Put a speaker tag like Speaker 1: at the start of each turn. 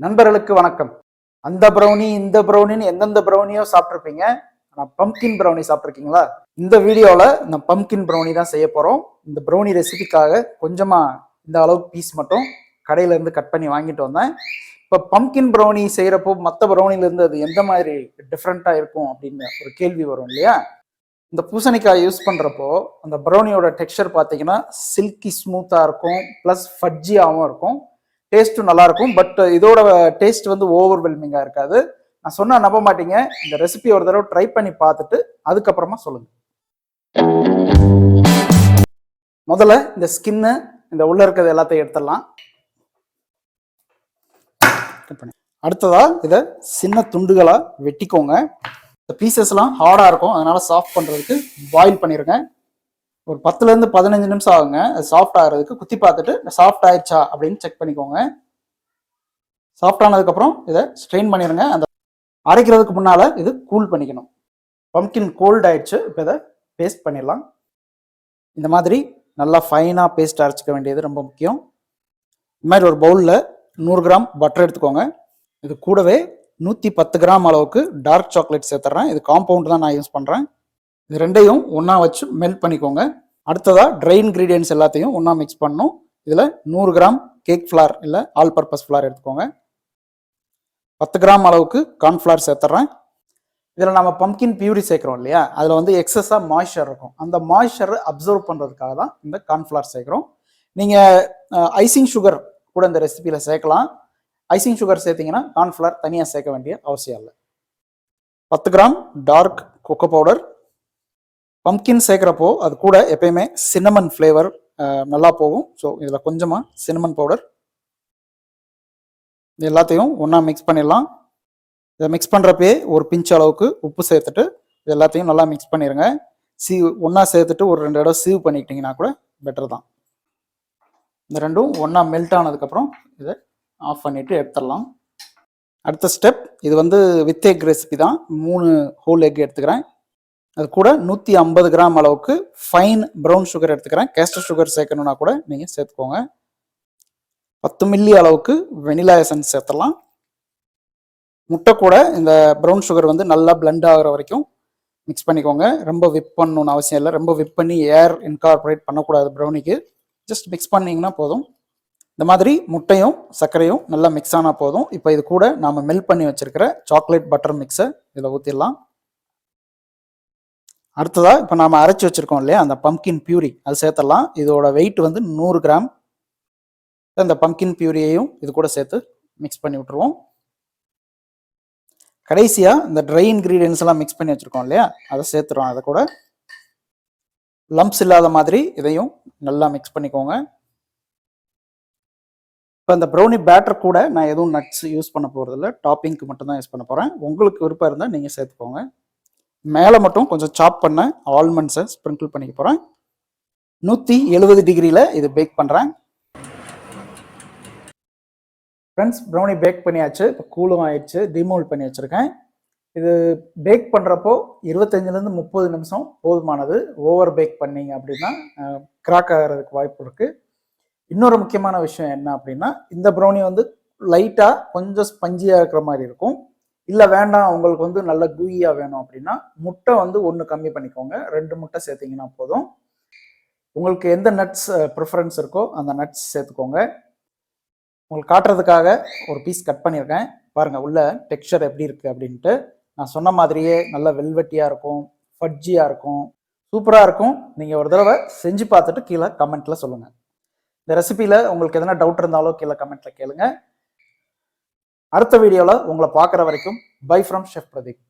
Speaker 1: நண்பர்களுக்கு வணக்கம். அந்த ப்ரௌனி இந்த ப்ரௌனின்னு எந்தெந்த ப்ரௌனியோ சாப்பிட்ருப்பீங்க ஆனால் பம்கின் ப்ரௌனி சாப்பிட்ருக்கீங்களா இந்த வீடியோவில் நான் பம்கின் ப்ரௌனி தான் செய்ய போகிறோம் இந்த ப்ரௌனி ரெசிபிக்காக கொஞ்சமாக இந்த அளவுக்கு பீஸ் மட்டும் கடையிலேருந்து கட் பண்ணி வாங்கிட்டு வந்தேன். இப்போ பம்கின் ப்ரௌனி செய்கிறப்போ மற்ற ப்ரௌனிலேருந்து அது எந்த மாதிரி டிஃப்ரெண்ட்டாக இருக்கும் அப்படின்னு ஒரு கேள்வி வரும் இல்லையா? இந்த பூசணிக்காய் யூஸ் பண்ணுறப்போ அந்த ப்ரௌனியோட டெக்ஸ்சர் பார்த்தீங்கன்னா சில்கி ஸ்மூத்தாக இருக்கும். ப்ளஸ் ஃபட்ஜியாகவும் இருக்கும். டேஸ்ட்டும் நல்லாயிருக்கும் பட் இதோட டேஸ்ட் வந்து ஓவர்வெல்மிங்காக இருக்காது. நான் சொன்னால் நம்ப மாட்டீங்க. இந்த ரெசிபி ஒரு தடவை ட்ரை பண்ணி பார்த்துட்டு அதுக்கப்புறமா சொல்லுங்கள் முதல்ல இந்த ஸ்கின்னு இந்த உள்ள இருக்கிறது எல்லாத்தையும் எடுத்துடலாம். அடுத்ததா இதை சின்ன துண்டுகளாக வெட்டிக்கோங்க. இந்த பீசஸ்லாம் ஹார்டாக இருக்கும். அதனால சாஃப்ட் பண்ணுறதுக்கு பாயில் பண்ணிடுங்க ஒரு பத்துல இருந்து பதினஞ்சு நிமிஷம் ஆகுங்க. அது சாஃப்ட் ஆகிறதுக்கு குத்தி பார்த்துட்டு சாஃப்ட் ஆயிடுச்சா அப்படின்னு செக் பண்ணிக்கோங்க. சாஃப்ட் ஆனதுக்கப்புறம் இதை ஸ்ட்ரெயின் பண்ணிடுங்க அந்த அரைக்கிறதுக்கு முன்னால் இது கூல் பண்ணிக்கணும். பம்கின் கோல்ட் ஆயிடுச்சு. இப்போ இதை பேஸ்ட் பண்ணிடலாம். இந்த மாதிரி நல்லா ஃபைனாக பேஸ்ட் அரைச்சிக்க வேண்டியது ரொம்ப முக்கியம். இந்த மாதிரி ஒரு பவுலில் நூறு கிராம் பட்டர் எடுத்துக்கோங்க. இது கூடவே நூற்றி பத்து கிராம் அளவுக்கு டார்க் சாக்லேட் சேர்த்துறேன். இது காம்பவுண்ட் தான் நான் யூஸ் பண்ணுறேன் இது ரெண்டையும் ஒன்றா வச்சு மெல்ட் பண்ணிக்கோங்க. அடுத்ததாக ட்ரை இன்க்ரீடியன்ஸ் எல்லாத்தையும் ஒன்றா மிக்ஸ் பண்ணணும். இதில் நூறு கிராம் கேக் ஃப்ளார் இல்லை ஆல் பர்பஸ் ஃப்ளார் எடுத்துக்கோங்க. பத்து கிராம் அளவுக்கு கார்ன்ஃப்ளார் சேர்த்துறேன். இதில் நம்ம பம்கின் பியூரி சேர்க்குறோம் இல்லையா? அதில் வந்து எக்ஸஸாக மாய்ஸ்சர் இருக்கும். அந்த மாய்ஸ்சரை அப்சர்வ் பண்ணுறதுக்காக தான் இந்த கார்ன்ஃப்ளார் சேர்க்குறோம். நீங்கள் ஐசிங் சுகர் கூட இந்த ரெசிபியில் சேர்க்கலாம். ஐசிங் சுகர் சேர்த்தீங்கன்னா கார்ன்ஃப்ளார் தனியாக சேர்க்க வேண்டிய அவசியம் இல்லை. பத்து gram dark cocoa powder pumpkin சேர்க்குறப்போ அது கூட எப்பயுமே சின்னமன் ஃப்ளேவர் நல்லா போகும். ஸோ இதில் கொஞ்சமாக சின்னமன் பவுடர் இது எல்லாத்தையும் ஒன்றா மிக்ஸ் பண்ணிடலாம். இதை மிக்ஸ் பண்ணுறப்பே ஒரு பிஞ்ச் அளவுக்கு உப்பு சேர்த்துட்டு இது எல்லாத்தையும் நல்லா மிக்ஸ் பண்ணிடுங்க சீவ் ஒன்றா சேர்த்துட்டு ஒரு ரெண்டு இடம் சீவ் பண்ணிக்கிட்டிங்கன்னா கூட பெட்டர் தான். இந்த ரெண்டும் ஒன்றா மெல்ட் ஆனதுக்கப்புறம் இதை ஆஃப் பண்ணிவிட்டு எடுத்துடலாம். அடுத்த ஸ்டெப் இது வந்து வித் எக் ரெசிபி தான். மூணு ஹோல் எக் எடுத்துக்கிறேன். அது கூட நூற்றி ஐம்பது கிராம் அளவுக்கு ஃபைன் ப்ரௌன் சுகர் எடுத்துக்கிறேன். கேஸ்டர் சுகர் சேர்க்கணுன்னா கூட நீங்கள் சேர்த்துக்கோங்க. பத்து மில்லி அளவுக்கு வெனிலா எசன்ஸ் சேர்த்துடலாம். முட்டை கூட இந்த ப்ரௌன் சுகர் வந்து நல்லா பிளெண்ட் ஆகிற வரைக்கும் மிக்ஸ் பண்ணிக்கோங்க. ரொம்ப விப் பண்ணணும்னு அவசியம் இல்லை. ரொம்ப விப் பண்ணி ஏர் இன்கார்பரேட் பண்ணக்கூடாது ப்ரௌனிக்கு ஜஸ்ட் மிக்ஸ் பண்ணிங்கன்னா போதும். இந்த மாதிரி முட்டையும் சர்க்கரையும் நல்லா மிக்ஸ் ஆனால் போதும். இப்போ இது கூட நாம் மெல்ட் பண்ணி வச்சிருக்கிற சாக்லேட் பட்டர் மிக்ஸை இதில் ஊற்றிடலாம் அடுத்ததாக இப்போ நாம் அரைச்சி வச்சிருக்கோம் இல்லையா அந்த பம்கின் பியூரி அது சேர்த்துடலாம். இதோட வெயிட் வந்து நூறு கிராம். இந்த பம்கின் பியூரியையும் இது கூட சேர்த்து மிக்ஸ் பண்ணி விட்டுருவோம். கடைசியாக இந்த ட்ரை இன்க்ரீடியன்ஸ் எல்லாம் மிக்ஸ் பண்ணி வச்சுருக்கோம் இல்லையா அதை சேர்த்துறோம். அதை கூட லம்ப்ஸ் இல்லாத மாதிரி இதையும் நல்லா மிக்ஸ் பண்ணிக்கோங்க. இப்போ அந்த ப்ரௌனி பேட்டர் கூட நான் எதுவும் நட்ஸ் யூஸ் பண்ண போகிறதில்ல டாப்பிங்க்கு மட்டும்தான் யூஸ் பண்ண போகிறேன் உங்களுக்கு விருப்பம் இருந்தால் நீங்கள் சேர்த்துக்கோங்க. மேலே மட்டும் கொஞ்சம் சாப் பண்ண ஆல்மண்ட்ஸை ஸ்ப்ரிங்கிள் பண்ணிக்க போகிறேன் நூற்றி எழுபது டிகிரியில் இது பேக் பண்ணுறேன் ஃப்ரெண்ட்ஸ் ப்ரௌனி பேக் பண்ணியாச்சு. இப்போ கூலும் ஆயிடுச்சு. டிமோல்ட் பண்ணி வச்சுருக்கேன். இது பேக் பண்ணுறப்போ இருபத்தஞ்சிலேருந்து முப்பது நிமிஷம் போதுமானது. ஓவர் பேக் பண்ணீங்க அப்படின்னா கிராக் ஆகிறதுக்கு வாய்ப்பு இருக்குது இன்னொரு முக்கியமான விஷயம் என்ன அப்படின்னா இந்த ப்ரௌனி வந்து லைட்டாக கொஞ்சம் ஸ்பஞ்சியாக இருக்கிற மாதிரி இருக்கும். இல்லை வேண்டாம் உங்களுக்கு வந்து நல்ல குயியாக வேணும் அப்படின்னா முட்டை வந்து ஒன்று கம்மி பண்ணிக்கோங்க. ரெண்டு முட்டை சேர்த்திங்கன்னா போதும். உங்களுக்கு எந்த நட்ஸ் ப்ரிஃபரன்ஸ் இருக்கோ அந்த நட்ஸ் சேர்த்துக்கோங்க. உங்களுக்கு காட்டுறதுக்காக ஒரு பீஸ் கட் பண்ணியிருக்கேன். பாருங்கள் உள்ள டெக்ஸ்சர் எப்படி இருக்குது அப்படின்ட்டு. நான் சொன்ன மாதிரியே நல்ல வெல்வெட்டியாக இருக்கும் ஃபட்ஜியாக இருக்கும். சூப்பராக இருக்கும். நீங்கள் ஒரு தடவை செஞ்சு பார்த்துட்டு கீழே கமெண்ட்டில் சொல்லுங்கள் இந்த ரெசிபியில் உங்களுக்கு எதனா டவுட் இருந்தாலும் கீழே கமெண்ட்டில் கேளுங்கள் அடுத்த வீடியோவில் உங்களை பார்க்குற வரைக்கும் பை ஃப்ரம் ஷெஃப் பிரதீப்